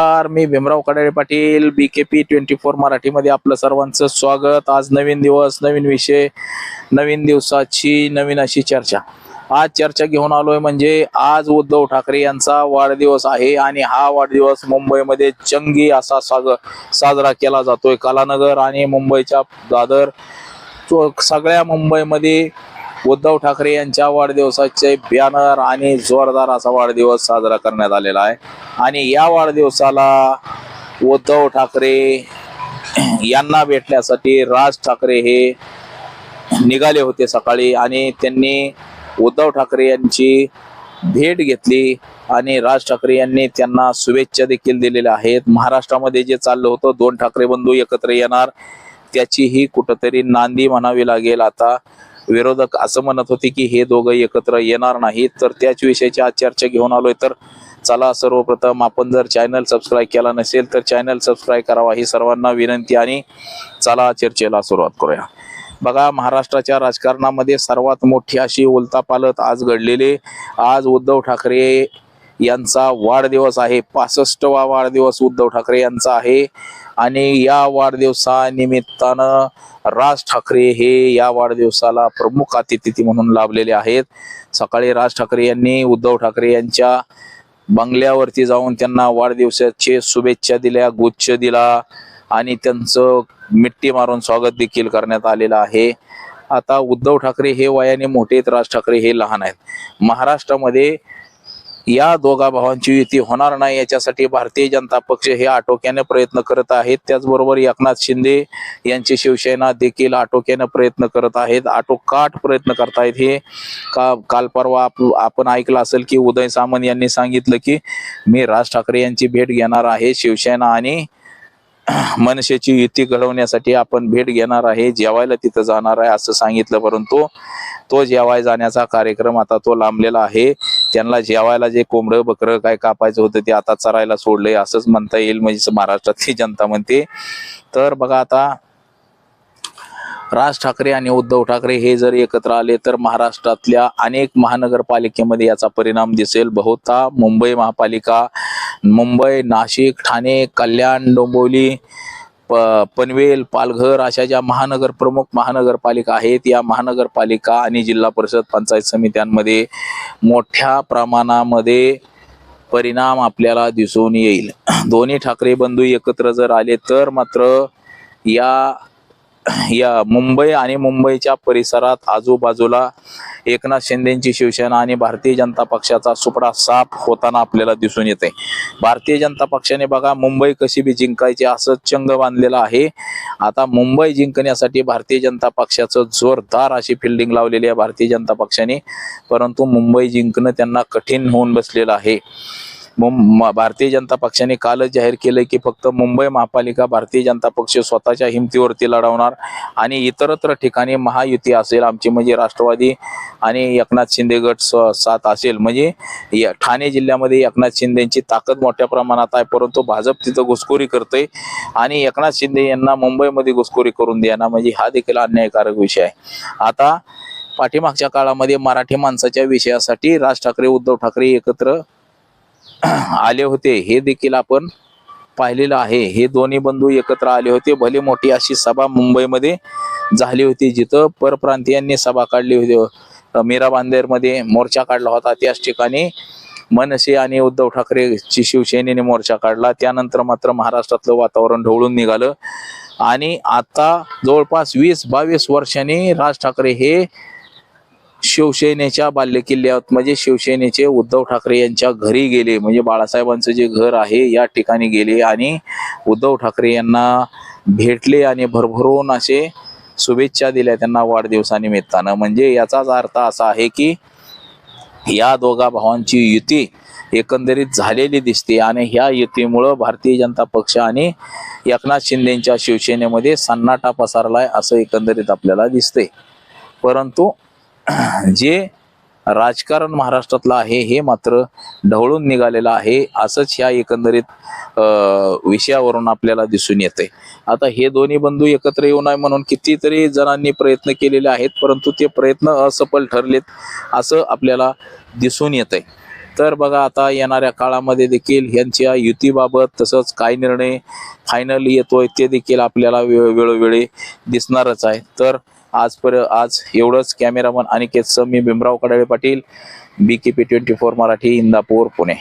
नमस्कार मी Bhimrao Kadale Patil B K P twenty four मराठीमध्ये आपलं सर्वांचं स्वागत. आज नवीन दिवस नवीन विषय नवीन दिवसाची नवीन अशी चर्चा. आज चर्चा घेऊन आलोय म्हणजे आज उद्धव ठाकरे यांचा वाढदिवस आहे आणि हा वाढदिवस मुंबईमध्ये जंगी असा साग साजरा केला जातोय. कलानगर आणि मुंबईच्या दादर सगळ्या मुंबईमध्ये उद्धव ठाकरे यांच्या वाढदिवसाचे बॅनर आणि जोरदार असा वाढदिवस साजरा करण्यात आलेला आहे. आणि या वाढदिवसाला उद्धव ठाकरे यांना भेटण्यासाठी राज ठाकरे हे निघाले होते सकाळी आणि त्यांनी उद्धव ठाकरे यांची भेट घेतली आणि राज ठाकरे यांनी त्यांना शुभेच्छा देखील दिलेल्या आहेत. महाराष्ट्रामध्ये जे चाललं होतं दोन ठाकरे बंधू एकत्र येणार त्याची ही कुठंतरी नांदी म्हणावी लागेल. आता विरोधक असं म्हणत होते की हे दोघं एकत्र येणार नाहीत तर त्याच विषयाची आज चर्चा घेऊन आलोय. तर चला सर्वप्रथम आपण जर चॅनल सबस्क्राईब केला नसेल तर चॅनल सबस्क्राईब करावा. ही सर्वांना विनंती आणि चला चर्चेला सुरुवात करूया. बघा महाराष्ट्राच्या राजकारणामध्ये सर्वात मोठी अशी उलतापालत आज घडलेली आज उद्धव ठाकरे यांचा वाढदिवस आहे. पासष्टवा वाढदिवस उद्धव ठाकरे यांचा आहे. आणि या वाढदिवसानिमित्तानं राज ठाकरे हे या वाढदिवसाला प्रमुख अतिथी म्हणून लाभलेले आहेत. सकाळी राज ठाकरे यांनी उद्धव ठाकरे यांच्या बंगल्यावरती जाऊन त्यांना वाढदिवसाचे शुभेच्छा दिल्या गुच्छ दिला आणि त्यांचं मिट्टी मारून स्वागत देखील करण्यात आलेलं आहे. आता उद्धव ठाकरे हे वयाने मोठे आहेत राज ठाकरे हे लहान आहेत. महाराष्ट्रामध्ये या दोघा भावांची युती होणार नाही. याच्यासाठी भारतीय जनता पक्ष हे आटोक्याने प्रयत्न करत आहेत. त्याचबरोबर एकनाथ शिंदे यांची शिवसेना देखील आटोक्याने प्रयत्न करत आहेत. आटोकाट प्रयत्न करतायत हे. का काल परवा आपण ऐकलं असेल की उदय सामंत यांनी सांगितलं की मी राज ठाकरे यांची भेट घेणार आहे. शिवसेना आणि मनसेची युती घडवण्यासाठी आपण भेट घेणार आहे. जेवायला तिथं जाणार आहे असं सांगितलं. परंतु तो जेवाय जाण्याचा कार्यक्रम आता तो लांबलेला आहे. त्यांना जेवायला जे कोंबडं बकरं काय कापायचं होतं ते आता चरायला सोडलंय असंच म्हणता येईल म्हणजे महाराष्ट्रातली जनता म्हणते. तर बघा आता राज ठाकरे आणि उद्धव ठाकरे हे जर एकत्र आले तर महाराष्ट्रातल्या अनेक महानगरपालिकेमध्ये याचा परिणाम दिसेल. बहुता मुंबई महापालिका मुंबई नाशिक ठाणे कल्याण डोंबिवली प पनवेल पालघर अशा ज्या महानगर प्रमुख महानगरपालिका आहेत या महानगरपालिका आणि जिल्हा परिषद पंचायत समित्यांमध्ये मोठ्या प्रमाणामध्ये परिणाम आपल्याला दिसून येईल. दोन्ही ठाकरे बंधू एकत्र जर आले तर मात्र या या मुंबई आणि मुंबईच्या परिसरात आजूबाजूला एकनाथ शिंदेची शिवसेना आणि भारतीय जनता पक्षाचा सुपडा साफ होताना आपल्याला दिसून येते. भारतीय जनता पक्षाने बघा मुंबई कशी बी जिंकायची असं चंग बांधलेलं आहे. आता मुंबई जिंकण्यासाठी भारतीय जनता पक्षाचं जोरदार अशी फिल्डिंग लावलेली आहे भारतीय जनता पक्षाने. परंतु मुंबई जिंकणं त्यांना कठीण होऊन बसलेलं आहे. भारतीय जनता पक्षाने कालच जाहीर केलंय की फक्त मुंबई महापालिका भारतीय जनता पक्ष स्वतःच्या हिमतीवरती लढवणार आणि इतरत्र ठिकाणी महायुती असेल आमची म्हणजे राष्ट्रवादी आणि एकनाथ शिंदे गट स- साथ असेल. म्हणजे ठाणे जिल्ह्यामध्ये एकनाथ शिंदेची ताकद मोठ्या प्रमाणात आहे परंतु भाजप तिथं घुसखोरी करते आणि एकनाथ शिंदे यांना मुंबईमध्ये घुसखोरी करून देणं म्हणजे हा देखील अन्यायकारक विषय आहे. आता पाठीमागच्या काळामध्ये मराठी माणसाच्या विषयासाठी राज ठाकरे उद्धव ठाकरे एकत्र आले होते. हे देखील आपण पाहिलेलं आहे. हे दोन्ही बंधू एकत्र आले होते. भले मोठी अशी सभा मुंबईमध्ये झाली होती जिथं परप्रांतीयांनी सभा काढली होती. मीरा बांदेरमध्ये मोर्चा काढला होता. त्याच ठिकाणी मनसे आणि उद्धव ठाकरेची शिवसेनेने मोर्चा काढला. त्यानंतर मात्र महाराष्ट्रातलं वातावरण ढवळून निघालं. आणि आता जवळपास वीस बावीस वर्षांनी राज ठाकरे हे शिवसेनेच्या बाल्यकिल्ल्यात म्हणजे शिवसेनेचे उद्धव ठाकरे यांच्या घरी गेले म्हणजे बाळासाहेबांचं जे घर आहे या ठिकाणी गेले आणि उद्धव ठाकरे यांना भेटले आणि भरभरून असे शुभेच्छा दिल्या त्यांना वाढदिवसानिमित्तानं. म्हणजे याचाच अर्थ असा आहे की या दोघा भावांची युती एकंदरीत झालेली दिसते आणि ह्या युतीमुळं भारतीय जनता पक्ष आणि एकनाथ शिंदेच्या शिवसेनेमध्ये सन्नाटा पसरलाय असं एकंदरीत आपल्याला दिसते परंतु जे राजकारण महाराष्ट्रातलं आहे हे मात्र ढवळून निघालेलं आहे असंच ह्या एकंदरीत विषयावरून आपल्याला दिसून येते आता हे दोन्ही बंधू एकत्र येऊ नये म्हणून कितीतरी जणांनी प्रयत्न केलेले आहेत परंतु ते प्रयत्न असफल ठरलेत असं आपल्याला दिसून येते आहे तर बघा आता येणाऱ्या काळामध्ये देखील यांच्या युतीबाबत तसंच काय निर्णय फायनल येतोय ते देखील आपल्याला वेळोवेळी दिसणारच आहे. तर आज पर आज एवढंच कॅमेरामन अनिकेत सम मी Bhimrao Kadale Patil B K P twenty four Marathi Indapur Pune.